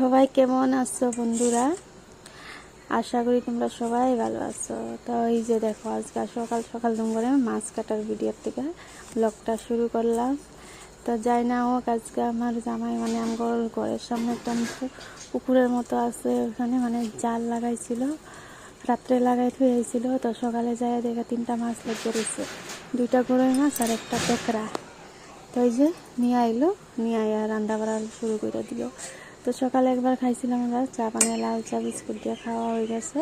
সবাই কেমন আছো বন্ধুরা? আশা করি তোমরা সবাই ভালো আছো। তো এই যে দেখো, আজকে সকাল সকাল দুম করে মাছ কাটার ভিডিওর থেকে ব্লগটা শুরু করলাম। তো যাই না হোক, আজকে আমার জামাই মানে আমার ঘরের সামনে একটা পুকুরের মতো আছে, ওখানে মানে জাল লাগাইছিল, রাত্রে লাগাই থুয়েছিল তো সকালে যায় দেখে তিনটা মাছ লেগে রয়েছে দুইটা গরই মাছ আর একটা পেকরা তো ওই যে নিয়ে আইলো, নিয়ে আইয়া রান্না বাড়া শুরু করে দিল। তো সকালে একবার খাইছিলাম আমরা চা পানি লাল চা, বিস্কুট দিয়ে খাওয়া হয়ে গেছে।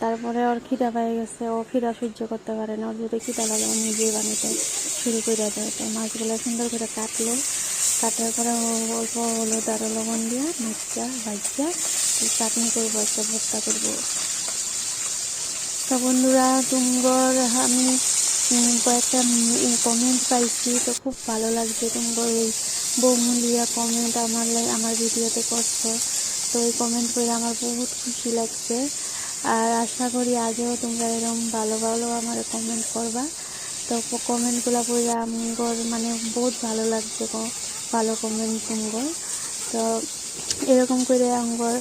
তারপরে ওর খিদা পেয়ে গেছে, ও খিদা সহ্য করতে পারে না, ওর যদি খিদা লাগে, ও নিজেই বানাতে শুরু করে দেয়। তো মাছগুলো সুন্দর করে কাটলো, কাটার পরে অল্প হলুদ আর লবণ দিয়া মির্চা ভাজা চাটনি করব, একটা ভর্তা করব। তো বন্ধুরা, তুমগর আমি কয়েকটা কমেন্ট পাইছি, তো খুব ভালো লাগছে তুমগর এই বহুমূল্যা কমেন্ট আমার আমার ভিডিওতে করছ তো এই কমেন্ট করে আমার বহুত খুশি লাগছে। আর আশা করি আগেও তোমরা এরকম ভালো ভালো আমার কমেন্ট করবা। তো কমেন্টগুলো করে আমগর মানে বহুত ভালো লাগছে ভালো কমেন্ট তুমগর। তো এরকম করে আমগর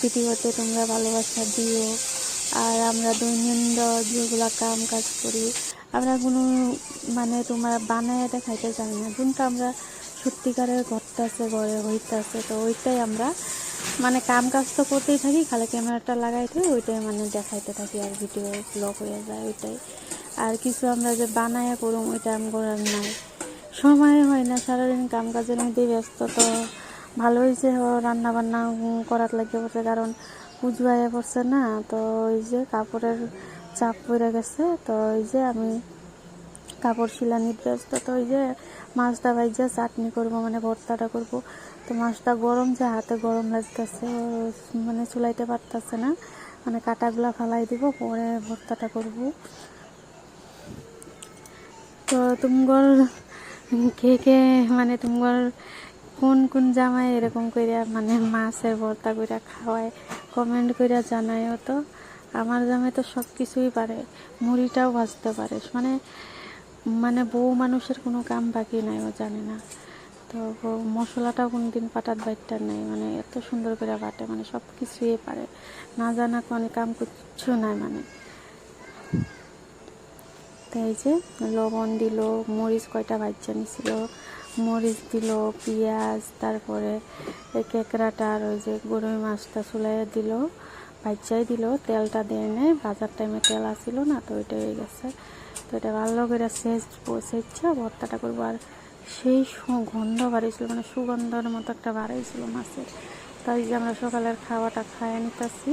ভিডিওতে তোমরা ভালোবাসা দিও। আর আমরা দৈনন্দিন যেগুলো কাম কাজ করি, আমরা কোনো মানে তোমার বানায় এটা খাইতে চাই না। কিন্তু আমরা সত্যিকারের ঘরটাছে ঘরে হইতাছে, তো ওইটাই আমরা মানে কাম কাজ তো করতেই থাকি, খালি ক্যামেরাটা লাগাই থাকি ওইটাই মানে দেখাইতে থাকি আর ভিডিও ব্লগ হয়ে যায়, ওইটাই। আর কিছু আমরা যে বানায় করুম, ওইটা আমি করার নাই। সময় হয় না, সারাদিন কাম কাজের মধ্যেই ব্যস্ত, তো ভালো হয়েছে রান্না বান্না করার লাগে পড়ছে কারণ পুজো আয়া পড়ছে না, তো ওই যে কাপড়ের চাপ পড়ে গেছে, তো ওই যে আমি কাপড় শিলানির ব্যস্ত, তো ওই যে মাছটা ভাইজা চাটনি করব মানে ভর্তাটা করব। তো মাছটা গরম যে হাতে গরম লাগতেছে মানে চুলাইতে পারতেছে না। মানে কাটাগুলা ফালাই দিব, পরে ভর্তাটা করব। তো তুমগর কে কে মানে তুমগর কোন কোন জামাই এরকম কইরা মানে মাছের ভর্তা কইরা খাওয়ায় কমেন্ট কইরা জানায়ও তো। আমার জামাই তো সব কিছুই পারে, মুড়িটাও ভাজতে পারে। মানে মানে বউ মানুষের কোনো কাম বাকি নাই, ও জানে না। তো মশলাটাও কোনো দিন পাটাত বাইটটা নেই মানে এত সুন্দর করে বাটে মানে সব কিছুই পারে। না জানা কোনো কাম কিচ্ছু নাই মানে। তো এই যে লবণ দিল, মরিচ কয়টা ভাজ্যা নিছিল, মরিচ দিল, পেঁয়াজ, তারপরে কেঁকড়াটা আর ওই যে গরুই মাছটা চুলাইয়ে দিল ভাজ্যাই দিল, তেলটা দিয়ে নেই বাজার টাইমে তেল আসিল না, তো ওইটা হয়ে গেছে। তো এটা ভালো করে সেচ সেচছে ভর্তাটা করব। আর সেই গন্ধ বাড়িয়েছিল মানে সুগন্ধর মতো একটা বাড়াইছিল মাছের। তাই যে আমরা সকালের খাওয়াটা খাইয়ে নিতেছি।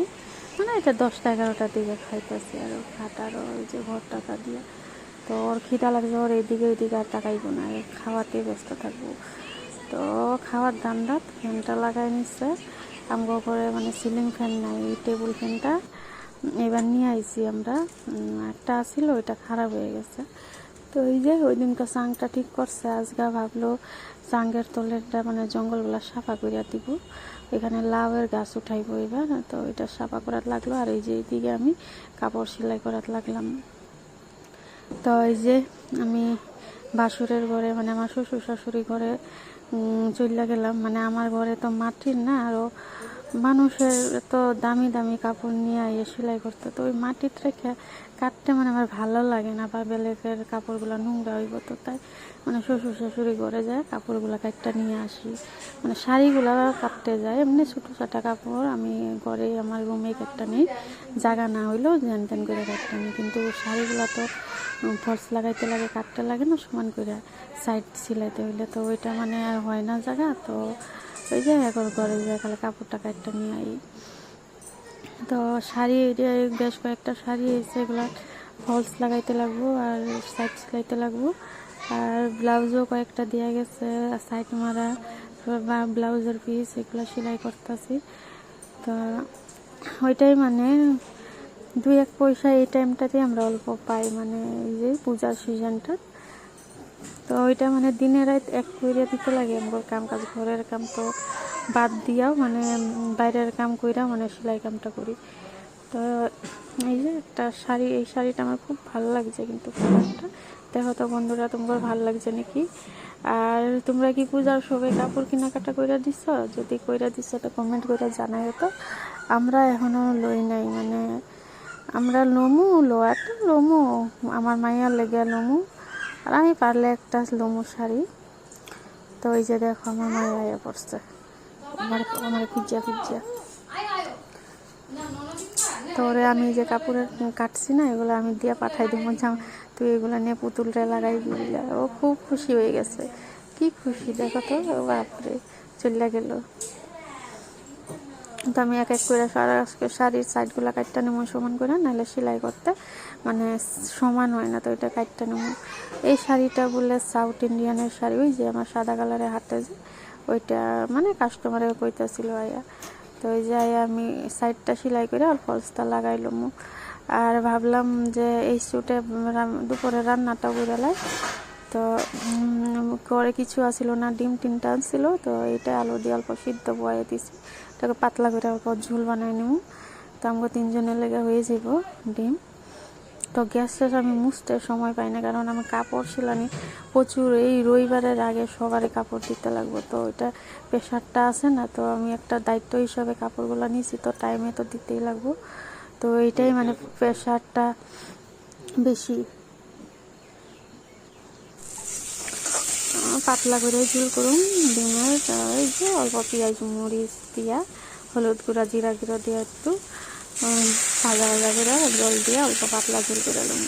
মানে এটা দশটা এগারোটার দিকে খাইতেছি আর খাটার ওই যে ভর্তাটা দিয়ে। তো ওর খিদা লাগছে, ওর এইদিকে ওইদিকে আর তাকাইবো না খাওয়াতে ব্যস্ত থাকব। তো খাওয়ার দান্দাত ফ্যানটা লাগাই নিচ্ছে আমগো করে মানে সিলিং ফ্যান নাই টেবিল ফ্যানটা এবার নিয়ে আইছি আমরা। একটা আসছিল ওইটা খারাপ হয়ে গেছে। তো ওই যে, ওই দিনকে চাংটা ঠিক করছে। আজকে ভাবলো চাঙ্গের তলেরটা মানে জঙ্গলগুলা সাফা করিয়া দিব। এখানে লাউয়ের গাছ উঠাইব এবার, তো ওইটা সাফা করার লাগল। আর এই যে, এইদিকে আমি কাপড় সেলাই করার লাগলাম। তো এই যে, আমি বাসুরের ঘরে মানে আমার শ্বশুর শাশুড়ি ঘরে চলে গেলাম। মানে আমার ঘরে তো মাটির না আরও মানুষের এত দামি দামি কাপড় নিয়ে আইয়ে সেলাই করতে, তো ওই মাটির রেখে কাটতে মানে আমার ভালো লাগে না। বা বেলেগের কাপড়গুলো নোংরা হইব তো, তাই মানে শ্বশুর শাশুড়ি ঘরে যায়, কাপড়গুলো কাটটা নিয়ে আসি। মানে শাড়িগুলো কাটতে যায়, এমনি ছোটো ছোটো কাপড় আমি ঘরে আমার রুমে একটা নেই। জায়গা না হইলেও জ্যান ত্যান করে কাটতে নিই। কিন্তু শাড়িগুলো তো ফলস লাগাইতে লাগে, কাটতে লাগে না, সমান করে সাইড সিলাইতে হইলে তো ওইটা মানে আর হয় না জায়গা, তো ওই যে এখন ঘরে যায় কাপড়টা কাটটা নিয়ে আই। তো শাড়ি বেশ কয়েকটা শাড়ি এসে এগুলো ফলস লাগাইতে লাগবো আর সাইড সিলাইতে লাগবো। আর ব্লাউজও কয়েকটা দেওয়া গেছে সাইড মারা, বা ব্লাউজের পিস এগুলো সেলাই করতেছি। তো ওইটাই মানে দুই এক পয়সা এই টাইমটাতে আমরা অল্প পাই মানে এই যে পূজার সিজনটা তো ওইটা মানে দিনে রাত এক কইরা দিতে লাগে আমার কাম কাজ ঘরের কাম তো বাদ দিয়াও মানে বাইরের কাম কইরা মানে সেলাই কামটা করি। তো এই যে একটা শাড়ি, এই শাড়িটা আমার খুব ভালো লাগছে কিন্তু কালারটা দেখো তো বন্ধুরা, তোমার ভালো লাগছে নাকি? আর তোমরা কি পূজার সবে কাপড় কেনাকাটা কইরা দিছ? যদি কইরা দিছ তো কমেন্ট করে জানাই তো। আমরা এখনও লই নাই মানে আমরা লমু তো লমু, আমার মাইয়ার লেগে লমু। আর আমি পারলে একটা লমু শাড়ি। তো ওই যে দেখো আমার মায়ের আয়া পড়ছে আমার আমার পিজ্জা পিজ্জা তো ওরে আমি যে কাপড়ের কাটছি না, এগুলো আমি দিয়ে পাঠাই দিব। জাম তুই এগুলো নিয়ে পুতুলটা লাগাই দিবি ও খুব খুশি হয়ে গেছে। কি খুশি, দেখো তো বাপরে, চলে গেল। তো আমি এক এক করে সারা শাড়ির সাইডগুলো কাটটা নেব সমান করে, নাহলে সেলাই করতে মানে সমান হয় না, তো ওইটা কাটটা নেব। এই শাড়িটা বলে সাউথ ইন্ডিয়ানের শাড়ি, ওই যে আমার সাদা কালারের হাতে যে, ওইটা মানে কাস্টমারে কইতাছিল আয়া তো ওই যে আমি সাইডটা সেলাই করে আর ফলসটা লাগাইলাম আর ভাবলাম যে এই স্যুটে দুপুরে রান্নাটা করে তো করে কিছু আসিল না, ডিম টিমটা আনছিল, তো এটা আলু দিয়ে অল্প সিদ্ধ বয়ে দিছি। এটাকে পাতলা করে অল্প ঝোল বানাই নেব। তো আমাকে তিনজনের লেগে হয়ে যাব ডিম। তো গ্যাস শেষ আমি মুছতে সময় পাই না কারণ আমি কাপড় শিলানি প্রচুর এই রবিবারের আগে সবারই কাপড় দিতে লাগবে। তো ওইটা প্রেশারটা আছে না তো আমি একটা দায়িত্ব হিসাবে কাপড়গুলো নিয়েছি তো টাইমে তো দিতেই লাগবো। তো এইটাই মানে প্রেশারটা বেশি। পাতলা করে ঝুল করুন, ডিমের ওই যে অল্প পেঁয়াজ, মরিচ দিয়া, হলুদ গুঁড়া, জিরা গুঁড়া দিয়ে একটু ভাজা ভাজা করে জল দিয়ে অল্প পাতলা ঝুল করে নেব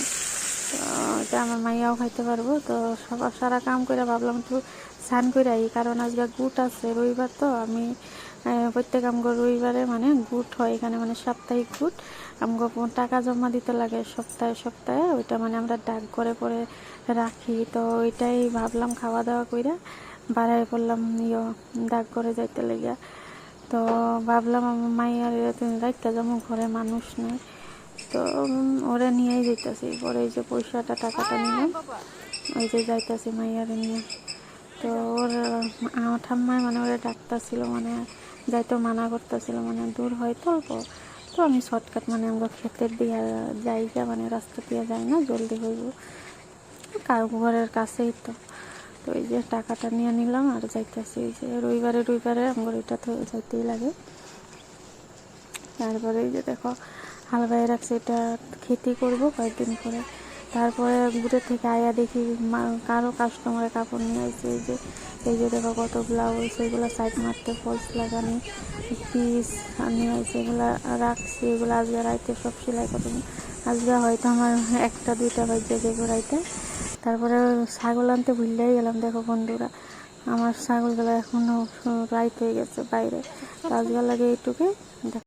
এটা আমার মাইয়াও খাইতে পারব, তো সব সারা কাম করে ভাবলাম একটু স্নান করে আই, কারণ আজকে গুট আছে, রবিবার তো, আমি প্রত্যেক আমগো রবিবারে মানে গুট হয় এখানে মানে সাপ্তাহিক গুট আমগো টাকা জমা দিতে লাগে সপ্তাহে সপ্তাহে, ওইটা মানে আমরা ডাক করে পরে রাখি। তো ওইটাই ভাবলাম খাওয়া দাওয়া কইরা বাড়াই পড়লাম ইয়ে ডাক করে যাইতে লেগে তো ভাবলাম আমার মাইয়ার রাখতে যাব, ঘরে মানুষ নেই। তো ওরা নিয়েই যাইতেছি, পরে এই যে পয়সাটা, টাকাটা নিয়ে ওই যে যাইতেছি মাইয়ারে নিয়ে। তো ওর ঠাম্মায় মানে ওরা ডাক্তার ডাকতেছিল মানে যাইতে মানা করতেছিল মানে দূর হয় তো তো আমি শর্টকাট মানে আমরা ক্ষেতের দিয়ে যাই যা মানে রাস্তা দিয়ে যাই না, জলদি হইব। কার ঘরের কাছেই তো। তো এই যে টাকাটা নিয়ে নিলাম আর যাইতেছি, এই যে রবিবারে রবিবারে আমার এটা তো যাইতেই লাগে। তারপরে এই যে দেখো, হালবাই রাখছে, এটা খেতে করব কয়েকদিন পরে। তারপরে ঘুরে থেকে আয়া দেখি কারও কাস্টমারে কাপড় নিয়ে আসছে এই যে এই যে দেখো কত ব্লাউজ এগুলো সাইড মারতে ফলস লাগানি পিস নিয়ে আসছে এগুলো রাখছি, এগুলো আজকে রাইতে সব সেলাই করতে আজকে হয়তো আমার একটা, দুইটা বাজে যে রাইতে। তারপরে ছাগল আনতে ভুললেই গেলাম, দেখো বন্ধুরা, আমার ছাগলগুলো এখনও রাইত হয়ে গেছে বাইরে। আজকে লাগে এইটুকু